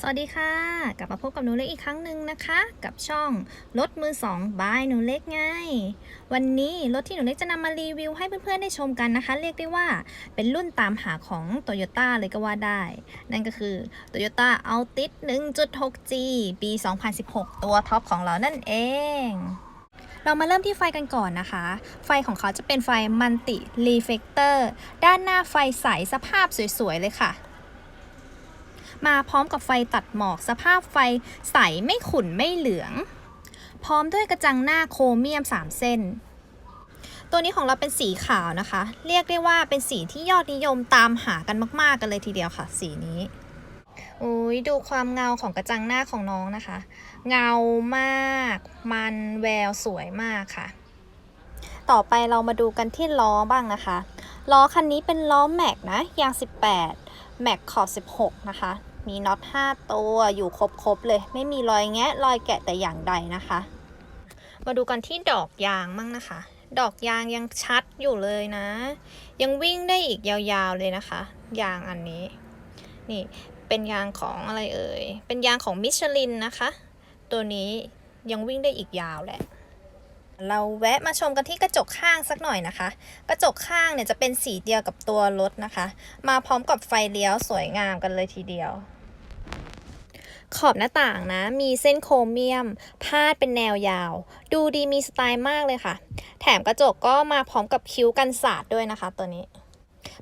สวัสดีค่ะ กลับมาพบกับหนูเล็กอีกครั้งหนึ่งนะคะ กับช่องรถมือสองบายหนูเล็กไง วันนี้รถที่หนูเล็กจะนำมารีวิวให้เพื่อนๆได้ชมกันนะคะ เรียกได้ว่าเป็นรุ่นตามหาของ Toyota เลยก็ว่าได้ นั่นก็คือ Toyota Altis 1.6G ปี 2016 ตัวท็อปของเรานั่นเองเรามาเริ่มที่ไฟกันก่อนนะคะ ไฟของเขาจะเป็นไฟมันติรีเฟกเตอร์ ด้านหน้าไฟใสสภาพสวยๆเลยค่ะ มาพร้อมกับไฟตัดหมอกสภาพไฟใสไม่ขุ่นไม่เหลือง พร้อมด้วยกระจังหน้าโครเมียม 3 เส้น ตัวนี้ของเราเป็นสีขาวนะคะ เรียกได้ว่าเป็นสีที่ยอดนิยมตามหากันมาก ๆ กันเลยทีเดียวค่ะ สีนี้อุ้ยดูความเงาของกระจังหน้าของน้องนะคะ เงามาก มันแววสวยมากค่ะ ต่อไปเรามาดูกันที่ล้อบ้างนะคะ ล้อคันนี้เป็นล้อแม็กนะยาง 18 แม็กขอบ16 นะคะ มีน็อต 5 ตัวอยู่ครบๆเลย ไม่มีรอยแงะรอยแกะแต่อย่างใดนะคะ มาดูกันที่ดอกยางมั่งนะคะ ดอกยางยังชัดอยู่เลยนะ ยังวิ่งได้อีกยาวๆเลยนะคะ ยางอันนี้ นี่เป็นยางของอะไรเอ่ย เป็นยางของมิชลินนะคะ ตัวนี้ยังวิ่งได้อีกยาวแหละ เราแวะมาชมกันที่กระจกข้างสักหน่อยนะคะ กระจกข้างเนี่ยจะเป็นสีเดียวกับตัวรถนะคะ มาพร้อมกับไฟเลี้ยวสวยงามกันเลยทีเดียว ขอบหน้าต่างนะ มีเส้นโครเมียม พาดเป็นแนวยาว ดูดีมีสไตล์มากเลยค่ะ แถมกระจกก็มาพร้อมกับคิ้วกันสาดด้วยนะคะตัวนี้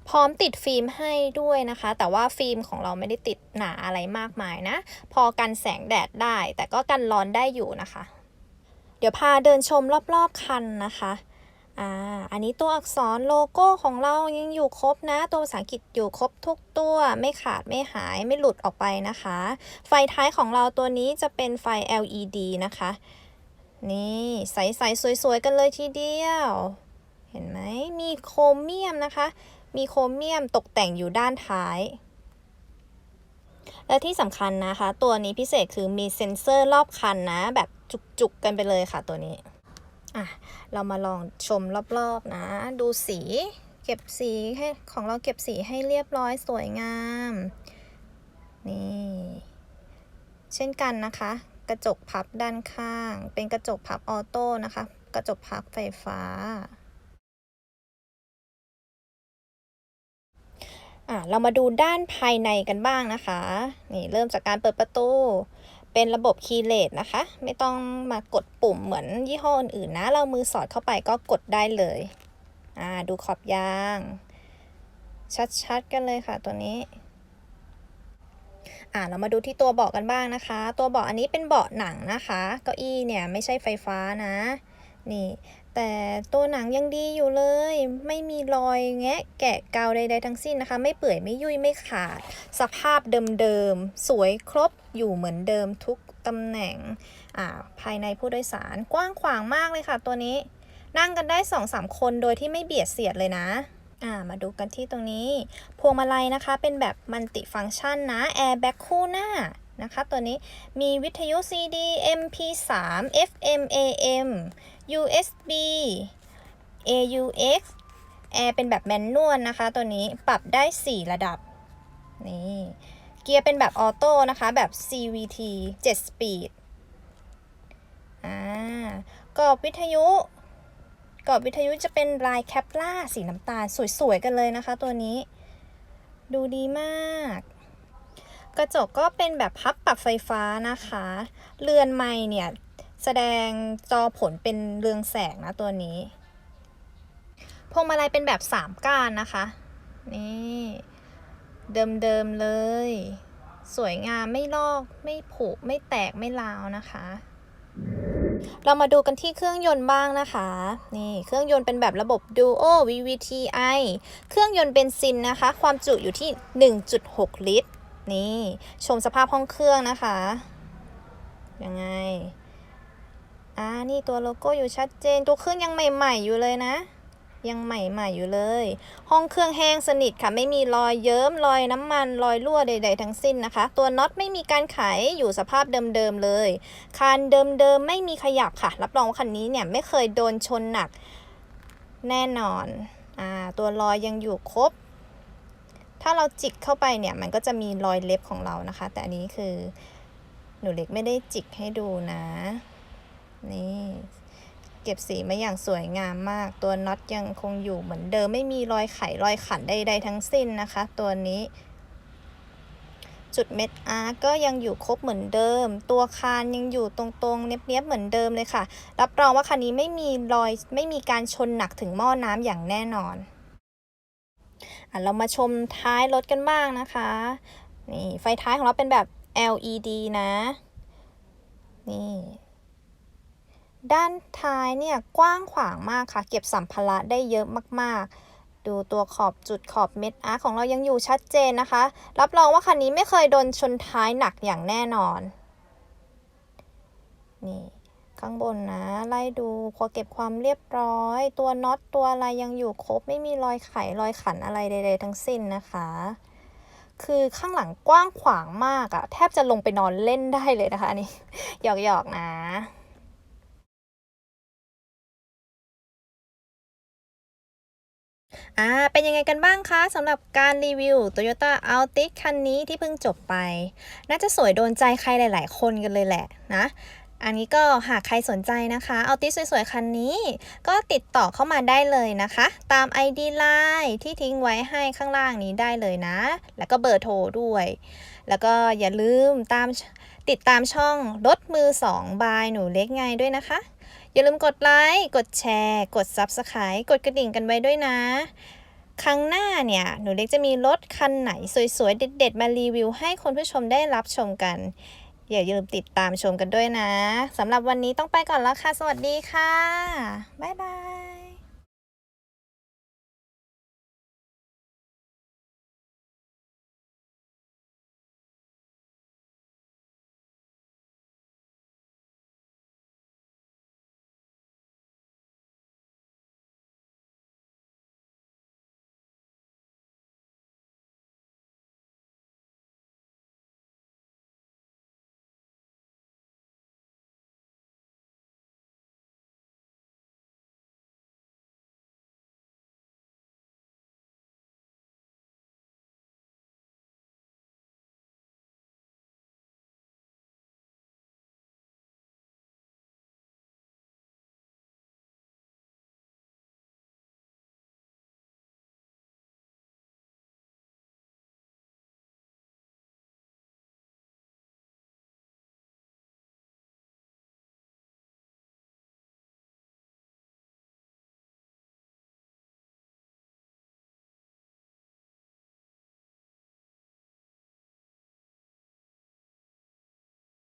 พร้อมติดฟิล์มให้ด้วยนะคะ แต่ว่าฟิล์มของเราไม่ได้ติดหนาอะไรมากมายนะ พอกันแสงแดดได้ แต่ก็กันร้อนได้อยู่นะคะ ดี๋ยวพาเดินชมรอบๆคันนะคะอ่าอันนี้ตัวอักษรโลโก้ของเรายังอยู่ครบนะ ตัวภาษาอังกฤษอยู่ครบทุกตัวไม่ขาดไม่หายไม่หลุดออกไปนะคะ ไฟท้ายของเราตัวนี้จะเป็นไฟ LED นะคะ นี่ใสๆสวยๆ กันเลยทีเดียว เห็นไหมมีโครเมียมนะคะ มีโครเมียมตกแต่งอยู่ด้านท้าย และที่สำคัญนะคะ ตัวนี้พิเศษคือมีเซ็นเซอร์รอบคันนะ แบบจุกๆกันไปเลยค่ะตัวนี้อะเรามาลองชมรอบๆนะ ดูสีเก็บสีให้ของเราเก็บสีให้เรียบร้อยสวยงาม นี่ เช่นกันนะคะ กระจกพับด้านข้าง เป็นกระจกพับออโต้นะคะ กระจกพับไฟฟ้า อะเรามาดูด้านภายในกันบ้างนะคะ นี่เริ่มจากการเปิดประตู เป็นระบบคีย์เลสนะคะ ไม่ต้องมากดปุ่มเหมือนยี่ห้ออื่นๆนะ เรามือสอดเข้าไปก็กดได้เลย อ่า ดูขอบยาง ชัดๆกันเลยค่ะตัวนี้ อ่าเรามาดูที่ตัวเบาะกันบ้างนะคะ ตัวเบาะอันนี้เป็นเบาะหนังนะคะ เก้าอี้เนี่ยไม่ใช่ไฟฟ้านะ นี่ แต่ตัวหนังยังดีอยู่เลย ไม่มีรอยแงะแกะเกาใดๆทั้งสิ้นนะคะ ไม่เปื่อยไม่ยุ่ยไม่ขาด สภาพเดิมๆ สวยครบอยู่เหมือนเดิมทุกตำแหน่งภายในผู้โดยสารกว้างขวางมากเลยค่ะตัวนี้ นั่งกันได้2อสามคนโดยที่ไม่เบียดเสียดเลยนะมาดูกันที่ตรงนี้ พวงมาลัยนะคะเป็นแบบมัลติฟังก์ชันนะแอร์แบ็คคู่หน้า นะคะ ตัวนี้มีวิทยุ CD MP3 FM AM USB AUX แอร์เป็นแบบแมนนวลนะคะ ตัวนี้ปรับได้ 4 ระดับ นี่เกียร์เป็นแบบออโต้นะคะ แบบ CVT 7 speed อ่ากรอบวิทยุกรอบวิทยุจะเป็นลายแคปล่าสีน้ำตาล สวยๆ กันเลยนะคะตัวนี้ ดูดีมาก กระจกก็เป็นแบบพับปรับไฟฟ้านะคะ เรือนไม้เนี่ย แสดงจอผลเป็นเรืองแสงนะตัวนี้ พวงมาลัยเป็นแบบสามก้านนะคะ นี่ เดิมๆเลย สวยงามไม่ลอกไม่ผุไม่แตกไม่ร้าวนะคะ เรามาดูกันที่เครื่องยนต์บ้างนะคะ นี่เครื่องยนต์เป็นแบบระบบ Duo VVTi เครื่องยนต์เบนซินนะคะ ความจุอยู่ที่ 1.6 ลิตร นี่ ชมสภาพห้องเครื่องนะคะ ยังไง อ่า นี่ตัวโลโก้อยู่ชัดเจน ตัวเครื่องยังใหม่ ๆ อยู่เลยนะ ยังใหม่ ๆ อยู่เลย ห้องเครื่องแห้งสนิทค่ะ ไม่มีรอยเยิ้ม รอยน้ำมัน รอยรั่วใด ๆ ทั้งสิ้นนะคะ ตัวน็อตไม่มีการไข อยู่สภาพเดิม ๆ เลย คันเดิม ๆ ไม่มีขยับค่ะ รับรองว่าคันนี้เนี่ยไม่เคยโดนชนหนักแน่นอน อ่า ตัวรอยยังอยู่ครบ ถ้าเราจิกเข้าไปเนี่ยมันก็จะมีรอยเล็บของเรานะคะ แต่อันนี้คือหนูเล็กไม่ได้จิกให้ดูนะ นี่เก็บสีมาอย่างสวยงามมาก ตัวน็อตยังคงอยู่เหมือนเดิม ไม่มีรอยไขรอยขันใดๆทั้งสิ้นนะคะ ตัวนี้ จุดเม็ดอาร์ก็ยังอยู่ครบเหมือนเดิม ตัวคานยังอยู่ตรงๆ เนี้ยบๆเหมือนเดิมเลยค่ะ รับรองว่าคันนี้ไม่มีรอยไม่มีการชนหนักถึงหม้อน้ำอย่างแน่นอน เรามาชมท้ายรถกันบ้างนะคะ นี่ไฟท้ายของเราเป็นแบบ LED นะ นี่ ด้านท้ายเนี่ยกว้างขวางมากค่ะ เก็บสัมภาระได้เยอะมากๆ ดูตัวขอบจุดขอบเม็ดอาร์ของเรายังอยู่ชัดเจนนะคะ รับรองว่าคันนี้ไม่เคยโดนชนท้ายหนักอย่างแน่นอน นี่ ข้างบนนะ ไล่ดูพอเก็บความเรียบร้อย ตัวน็อตตัวอะไรยังอยู่ครบ ไม่มีรอยไขรอยขันอะไรใดๆทั้งสิ้นนะคะ คือข้างหลังกว้างขวางมากอะแทบจะลงไปนอนเล่นได้เลยนะคะอันนี้หยอกๆนะอ่า เป็นยังไงกันบ้างคะสำหรับการรีวิว Toyota Altis คันนี้ที่เพิ่งจบไป น่าจะสวยโดนใจใครหลาย ๆ คนกันเลยแหละนะ อันนี้ก็หากใครสนใจนะคะ Altis สสวยๆ คันนี้ ก็ติดต่อเข้ามาได้เลยนะคะ ตาม ID Line ที่ทิ้งไว้ให้ข้างล่างนี้ได้เลยนะ แล้วก็เบอร์โทรด้วย แล้วก็อย่าลืมตามติดตามช่องรถมือ 2 บายหนูเล็กไงด้วยนะคะ อย่าลืมกดไลค์ กดแชร์ กด Subscribe กดกระดิ่งกันไว้ด้วยนะ ครั้งหน้าเนี่ย หนูเล็กจะมีรถคันไหนสวยๆ เด็ด ๆ มารีวิวให้คุณผู้ชมได้รับชมกัน อย่าลืมติดตามชมกันด้วยนะสำหรับวันนี้ต้องไปก่อนแล้วค่ะ สวัสดีค่ะ บ๊ายบาย